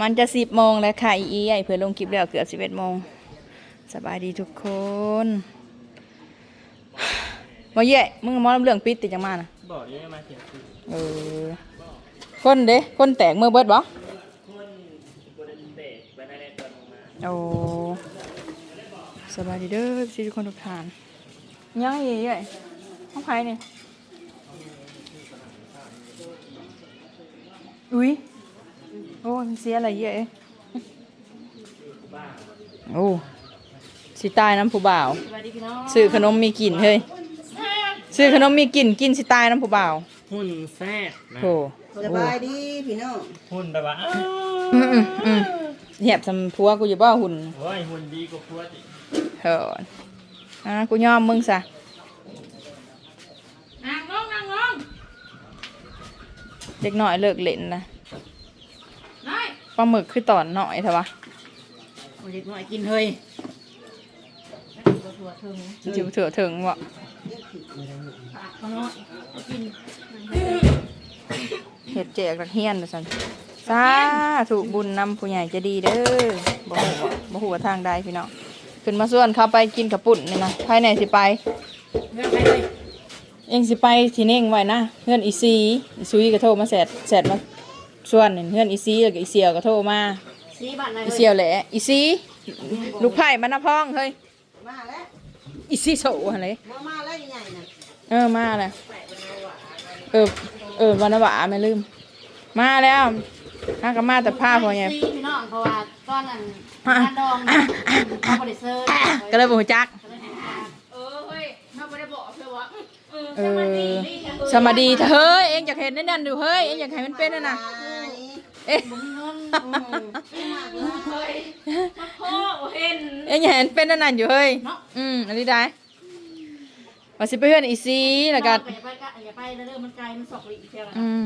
มันจะสิบโมงแล้วค่ะอีอีไอเพื่อลงคลิปแล้วเกือบสิบเอ็ดโมงสบายดีทุกคนมาเย่มึงมอลำเรื่องปิดติดจังมานะบอกเยอะมาเขียนคือเออคนเด้คนแตกมือเบิดบ่คนบนเตบอโอ้สบายดีเด้อทุกคนทุกท่านยังอีเย่ห้องไผ่เนี่ยอุ้ย โอ้ยมันเสียอะไรเย่โอ้สิตายน้ำผู้บ่าวสวัสดีพี่น้องซื้อขนมมีกลิ่นเฮ้ยซื้อขนมมีกลิ่นกินสิตายน้ำผู้บ่าวหุ่นแซ่บนะโถสบายดีพี่น้องหุ่นแบบว่าอ้าวอืมอืมอืมเหียบทำพัวกูอยู่บ้าหุ่นโอ้ยหุ่นดีกว่าพัวจิเฮ้ยอะกูยอมมึงซะนางลงนางลงเด็กหน่อยเลิกเล่นนะน้อย ปลาหมึกคือตอนหน่อยเถอะวะโอ้ยเด็กน้อยกินเฮ้ยถั่วถึงจิ๋วเถื่อถึงวะปากเขาน้อยกินเห็ดแจกรักเฮียนนะสันสาถูกบุญนำผู้ใหญ่จะดีเด้อบ่หูว่าบ่หูว่าทางใดพี่น้องขึ้นมาส่วนเข้าไปกินกับปุ่นนี่นะภายในสิไปเรื่องไปเลยเองสิไปที่เน่งไว้นะเพื่อนอีซีอีซุยก็โทรมาแสดแสดมา ส่วนนี่เพื่อนอีซีแล้วก็อีเซียวก็โทรมาสีบ้านไหนอีเซียวแหละอีซีลูกไผ่มันนะพ้องเฮ้ยมาแล้วอีซีโซอะไรมามาแล้วใหญ่ๆน่ะเออมาแล้วเออเออวันนวะไม่ลืม มาแล้วถ้าก็มาแต่ผ้าพอไงสีพี่น้องเพราะว่าตอนนั้นงานดองเขาบริเซอร์ก็เลยบอกจักเออเฮ้ยเขาไม่ได้บอกเธอว่าเออเออสมาดีเฮ้ยเอ็งอยากเห็นนั่นนั่นดูเฮ้ยเอ็งอยากให้มันเป็นนั่นน่ะเอ๊ะ บุญเงินอืมเฮ้ยมาพ่อเห็น เอ็งอยากเห็นเป็นนั่นนั่นอยู่เฮ้ย เนาะ อืมอันนี้ได้ว่าสิไปเพื่อนอีซีแล้วก็อย่าไปอย่าไปเรื่องมันไกลมันสอกอีกเท่าไหร่อืม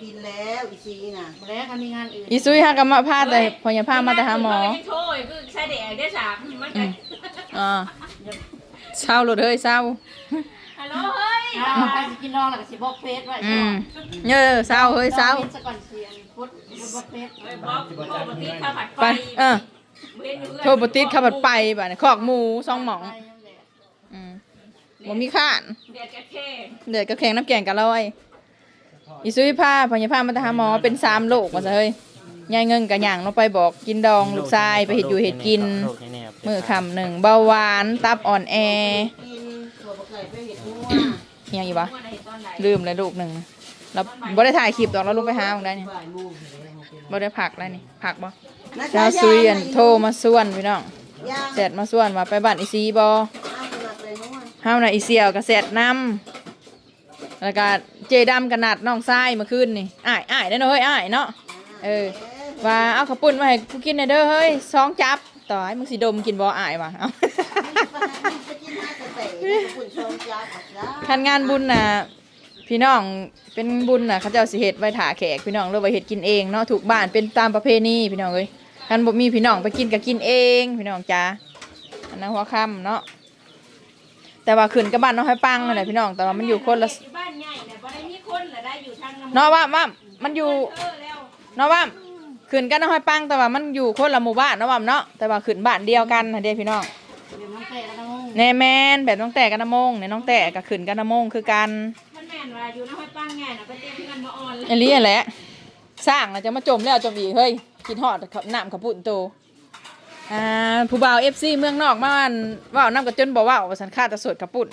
กินแล้วอีซีน่ะมาแล้วค่ะมีงานอื่นอีซุยฮากามาพาแต่พอยาพามาแต่หาหมอโทษคือใช้แดกได้สามมันก็ อ่าเศร้าโลดเฮ้ยเศร้า ฮัลโหลเฮ้ยอ่าไปสิกินนอนแล้วก็สิบอกเฟซไว้อืมเออเศร้าเฮ้ยเศร้าสก่อนเสียงพุทธบอกเฟซเฮ้ยบอกโทษมาที่ข้าวผัดไปเออเว้นอยู่เพื่อนโทรปติดขับรถไปบ่ะเนี่ยขอกหมูซองหมอง อืมบ่มีข้าน เดียดกระแค่เดือดกระแข็งน้ำแกงกะลอยอีซุยผ้าพยาพามาแต่หาหมอเป็นสามโรคว่าซะเฮ้ยยายเงินกะหย่างลงไปบอกกินดองลูกชายไปเห็ดอยู่เห็ดกินโรคแน่ๆมือคำหนึ่งเบาหวานตับอ่อนแอ กิน ถั่วบะไก่ไปเห็ดหัวอิหยังอีกวะว่าในตอนไหนลืมเลยลูกหนึ่งแล้วบ่ได้ถ่ายคลิปดอกแล้วลงไปหาของได้นี่บ่ายโมงบ่ได้ผักได้นี่ผักบ่นะเช้าซุยอันโทรมาส่วนพี่น้องย่างแสดมาส่วนว่าไปบ้านอีซีบ่อ้าวสลัดเลยน้องห้ามน่ะอีเสี่ยวกับแสดนำแล้วก็เจดำกับนัดน้องทรายเมื่อคืนนี่อ้ายอ้ายได้อเนาะเฮ้ยอ้ายเนาะ เออ ว่าเอาข้าวปุ้นมาให้กูกินหน่อยเด้อเฮ้ยสองจับต่อให้มึงสิดมกินบ่อายว่ะเอา จะกินมาแต่แต่ คุณชมจ้ากับจ้าคันงานบุญน่ะพี่น้องเป็นบุญน่ะเขาเจ้าสิเฮ็ดไว้ถ่าแขกพี่น้องหรือว่าเฮ็ดกินเองเนาะถูกบ้านเป็นตามประเพณีพี่น้องเอ้ยคันบ่มีพี่น้องไปกินก็กินเอง พี่น้องจ้าอันนั้นหัวค่ำเนาะแต่ว่าขึ้นกับบ้านน้องให้ปังนั่นแหละพี่น้องแต่ว่ามันอยู่คนละอยู่บ้านใหญ่เนี่ยบ่ได้มีคนละได้อยู่ทางน้ำเนาะว่าว่ามันอยู่เออแล้วเนาะว่าขึ้นกันน้องให้ปังแต่ว่ามันอยู่คนละหมู่บ้านเนาะว่าเนาะแต่ว่าขึ้นบ้านเดียวกันนะเด้พี่น้อง เดี๋ยวมันเตะแล้วนะมึงแน่แมนแบบน้องแต่กันนะโมงเนี่ยน้องแต่กับขึ้นกันนะโมงคือกันมันแม่นว่าอยู่น้ำห้อยปั้งไงน่ะไปเต้นกันมาอ่อนเลยอันนี้แหละสร้างแล้วจะมาจมแล้วจมอีกเฮ้ยกินหอดขับน้ำขับปุ่นโตอ่าผู้บ่าวเอฟซีเมืองนอกมาวันว่าวน้ำกับจนบอกว่าว่าสันค่าแตะสดขับปุ่น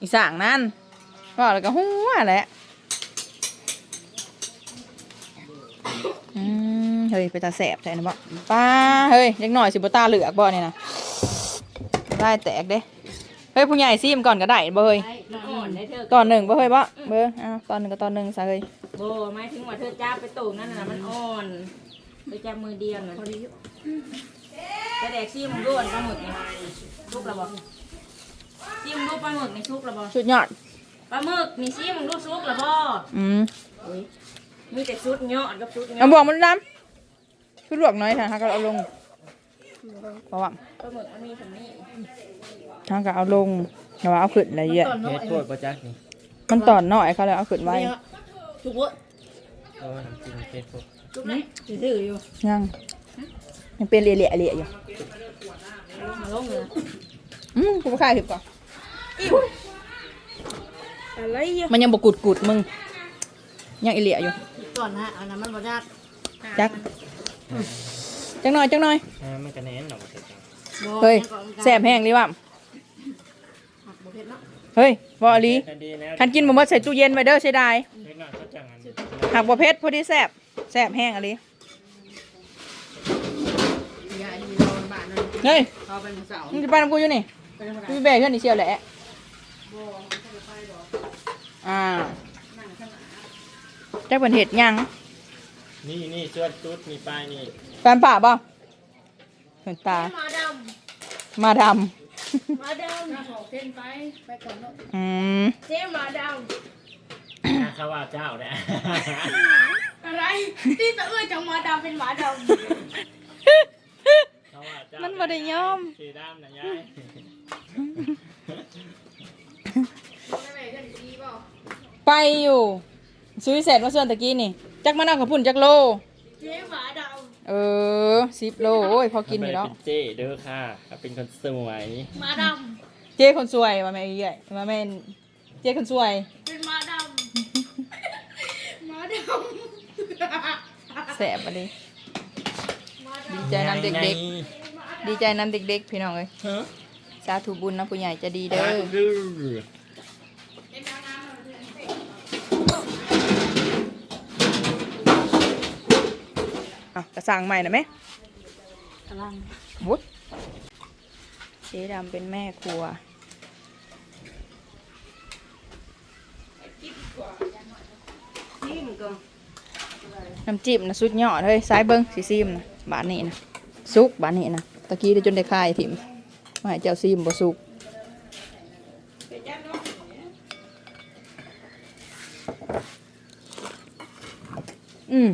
อีสร้างนั่นว่าวแล้วก็หัวแหละอืมเฮ้ยไปตาแสบแทนนะบ่ป้าเฮ้ยเล็กหน่อยสิบตาเหลือกบ่เนี่ยนะ ได้แตกเด้เฮ้ยผู้ใหญ่ซีมก่อนก็ได้บ่เฮ้ยไปนอนอ่อนได้เธอตอนหนึ่งบ่เฮ้ยบ่เบอร์อ้าวตอนหนึ่งก็ตอนหนึ่งซะเฮ้ยโบหมายถึงว่าเธอจ้าไปตูนั่นน่ะมันอ่อนไปจับมือเดียวน่ะแต่แดกซี่มึงด้วนปลาหมึกนี่ซุกระบอกซี่มึงดูปลาหมึกนี่ซุกระบอกสุดยอดปลาหมึกนี่ซี่มึงดูซุกระบออืมมีแต่ซุดเงาะกับซุดเงาะเอาบอกมันดำคือลวกน้อยค่ะถ้าก็เอาลง เพราะว่าปลาหมึกมันมีแบบนี้ถ้าก็เอาลงแต่ว่าเอาขึ้นอะไรเยอะตอนน้อเฮ็ยดโทษประจักษ์นี่มันตอนน้อยเขาเลยเอาขึ้นไว้ทุกคนเพราะว่าน้ำจิ้มเฮ็ดโทษลูกไหนถืออยู่ยังยังเป็นเละๆเละอยู่มาลงเลยอืมกูไปขายถึงก่อนอะไรอะมันยังบกุดกุดมึง ยังอีเละอยู่ก่อนฮะอันนั้นมันบ่ยากจัก จักหน่อยจักหน่อยอ่ามันกระแนนหรอกเสร็จแล้วบ่เฮ้ยก่อนแสบแห้งดิว่ะหักบ่เผ็ดเนาะเฮ้ยบอลีดีแล้วคันกินบ่หมดใส่ตู้เย็นไว้เด้อเสียดายเล็กน้อยเขาจังอันหักบ่เผ็ดพอดีแสบแสบแห้งอะไรยายนี่รอบ้านนั่นเฮ้ยเขาเป็นเสามึงจะไปน้ำกูอยู่นี่ไปธรรมดากูแบกเพื่อนนี่เชียวแหละอ่าจักเป็นเห็ดหยัง นี่นี่ส่วนตุ๊ดมีป้ายนี่แฟนป่าบ่เห็นตา มาดมาดำมาดำขอเส้นไปไปก่อนเนาะำอืม เจ๊มาดอ่าเขาว่าเจ้าเนี่ยำอะไรที่ตะเอื้อจังมาดำเป็นหมาดำเขาว่าเจ้ามันบ่ได้ยอม สีดำนะยายไปอยู่ซื้อเสร็จมาส่วนตะกี้นี่ จักมะนาวกับพุ่นจักโล เจ๊หมาดเออสิบโลโอ้ยพอกินอยู่แล้วเขาเป็นเจ้เด้อค่ะเขาเป็นคนสวยำหมาดเจ้คนสวยมาแม่เอี้ยมาแม่นเจ้คนสวยำเป็นหมาดำหมาดำแสบอะดิดีใจนำเด็กๆ ดีใจนำเด็กๆ พี่น้องเอ้ยๆฮะสาธุบุญนะผู้ใหญ่จะดีเด้อ ดื้อ อะกระสังใหม่นะแม่กำลังวุ้เจ๊ดำเป็นแม่ครัวจิ้มก่อนน้ำจิ้มนะสุดยอดเฮ้ยซ้ายเบิ้งสีซิมนะบาทนี้นะซุกบาทนี้นะตะกี้ได้จนได้คายถิ่มมาให้เจ้าซิมบ่ซุกอืม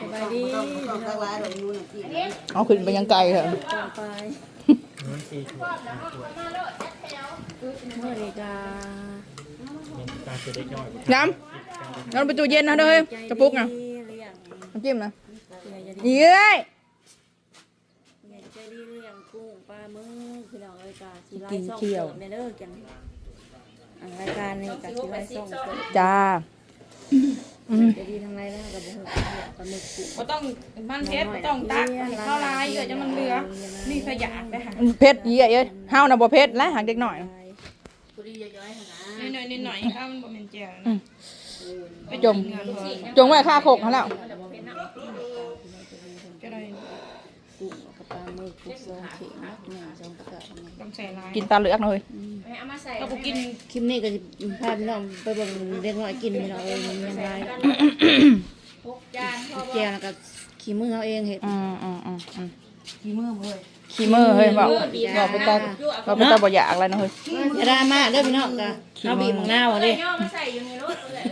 สบาย ดีต้องต้องลายดอกยูน่ะที่เอาขึ้นไปยังไกลเถอะก่อนไปมันสีถั่วนะถั่วเมื่อไรกานี่ตาจะได้ย่อยน้ำน้ำไปตู้เย็นนะเด้อเฮ้ยกระปุกนะเลี้ยงน้ำจิ้มนะเลี้ยงจะดีนี่เอ้ยเลี้ยงจะดีเลี้ยงกุ้งปลาหมึกพี่น้องรายการสีไล่ส่องเกิดในเด้อกันอันรายการนี้กับสีไล่ส่องเกิดจ้าอืม จะดีทางไรแล้วกับบุกปลาหมึกกุ้งก็ต้องมันเพชรต้องตักให้เข้าลายเดี๋ยวจะมันเหลือนี่ขยะไปหาเผ็ดเยี่ยเอ้ยห้าวนะบ่เผ็ดและหางเด็กหน่อยกุดีย้อยๆหนะนิดหน่อยนิดหน่อยถ้ามันบ่เป็นแจ่วอืนะมจมจงไว้ค่าโคกเขาแล้วก็ได้กุ้งกับ ปลาหมึกกุ้งซองเข็งนักหนึ่งสองประกาศต้องใส่ลายกินตาเหลือกหน่อยเอามาใส่ก็บ่กินคลิปนี้ก็จะพาพี่น้องไปเบิ่งเด็กน้อยกินพี่น้องเองยังไงพกจานพอแกแล้วก็ขี้มือเอาเองเห็ดอืมอืมอืมอืมขี้มือบ่เว้ยขี้มือเฮ้ยบอกบอกไปตาบอกไปตาบ่อยากอะไรนะเฮ้ยอย่าดราม่าเด้อพี่น้องก็เอาบีบมังนาวเอาเด้ย่อมาใส่อยู่ในรถเลย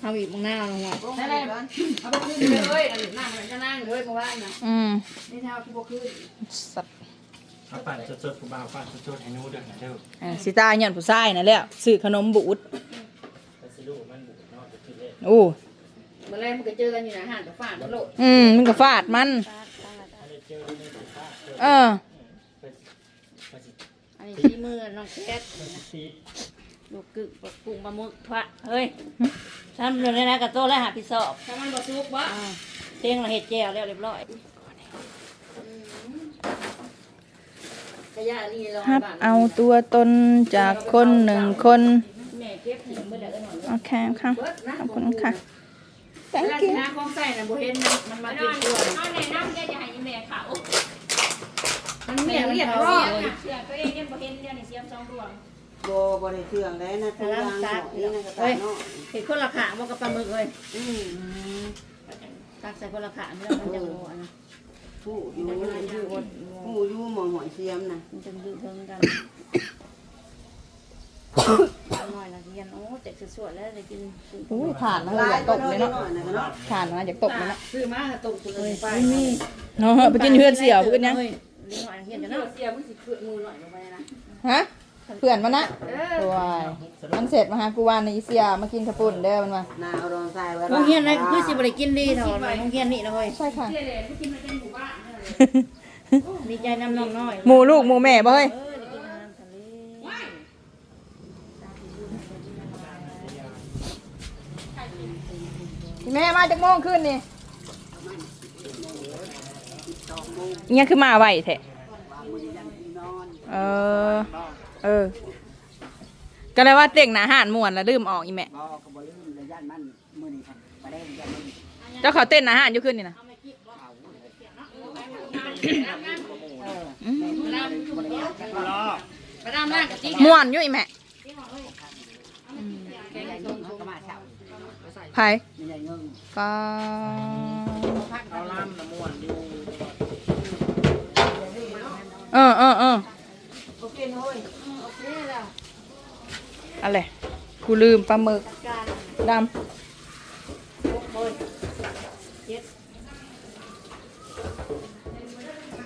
เอาบีบมังนาวลงมาได้เลยเอาไปขึ้นเลยอันนี้นั่งจะนั่งเลยเพราะว่านะอืมนี่เท้าคือบ่ขึ้นสัตว์เอาปั่นสดๆกูบ่าวปั่นสดๆให้หนูเด้อเด้ออ่าสิตาเงี้ยผู้ชายนั่นแหละซื้อขนมบูดแต่สิลูกมันบุกนอกจะคือเล่นโอ้เมื่อไรมันก็เจอกันอยู่นะห่างกับฝาดโลดอืมมันก็ฟาดมันถ้าได้เจอในสุภาพเจอเออไปไปสิอันนี้ขี้มือน้องแคทไปสิ ลูกกึกปลากุ้งปลาหมึกพระเฮ้ยทำเรื่องนี้นะกับโต้แล้วหาพี่สอบถ้ามันบ่สุกบ่อ่าเตียงเราเห็ดแจ่วแล้วเรียบร้อยขยะนี่เราฮับเอาตัวตนจากคนหนึ่งคนแม่เก็บหิมเมื่อเดือนหน่อยโอเคค่ะเบิดนะขอบคุณค่ะ เวลา thank ที่ you หาของใส่น่ะบ่เห็นนะมันมาเอากินตัวเอาแนะนำแกจะให้อีแม่เขามันเมียเรียบเร้อยสียตัวเองยังบ่เห็นเดี๋ยวนี้เสียมสองดวงโบบ่ได้เครื่องได้นะทุกอย่างหมดนี่นะกระต่ายเนาะเห็นคนละขางบ่กับปลาหมึกเลยอืมตักใส่คนละขางแล้วมันจะโง่นะผู้อยู่มันจะอยู่บนผู้อยู่หมองหอยเสียมนะมันจะอยู่เทิงกันหน่อยนะเรียนโอ้เจ็บสวยๆแล้วได้กินอุ้ยผ่านแล้วลาอยยากก็ตกน้อยเลยเนาะๆนะเนาะผ่านมาอยากตกเลยเนาะซื้อมาตกตัวเลยไปเนาะไปกินเฮือนเสี่ยวไปกินยังเฮ้ยเลี้ยงหน่อยเฮียนจะเนาะเสียมึงสิเกือมือหน่อยลงไปนะฮะ เพื่อนมันนะสวยมันเสร็จมาหากูวานในอีเซียมากินขาวปุ่นเด้อมันมานาเอารองทรายไว้โรงเรียนอะไรก็คือสิบ่ได้กินดีเท่าโรงเรียนนี่นะเฮ้ยใช่ค่ะดีใจนำน้องน้อยหมูลูกหมูแม่บ่เฮ้ยเออได้กินอาหารทะเลพี่แม่มาจากโมงขึ้นนี่เนี่ยคือมาไหวแท้เออเออ ก็เลยว่าเต่งหนาหานม่วนแล้วลืมออกอีแม่ บ่ก็บ่ลืมเลยย่านมันมื้อนี้ครับบ่ได้ย่านมันเจ้าเขาเต้นอาหารอยู่ขึ้นนี่นะไปดำหน้ากับจิ๊กม่วนอยู่อีแม่ใหญ่เงินเขาก็มาเช่าไผมีใหญ่เงินก็เอาล่ำน้ำม่วนอยู่เออเออเออ อะไรกูลืมปลาหมึกด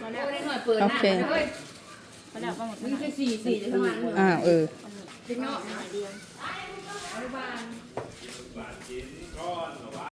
มาแล้วได้หน่อยเปิดำหโอน้าเคมาแล้วปลาหมึกมีแค่สี่สี่จะทำงานอ้าวเออจิ๊กเนาะ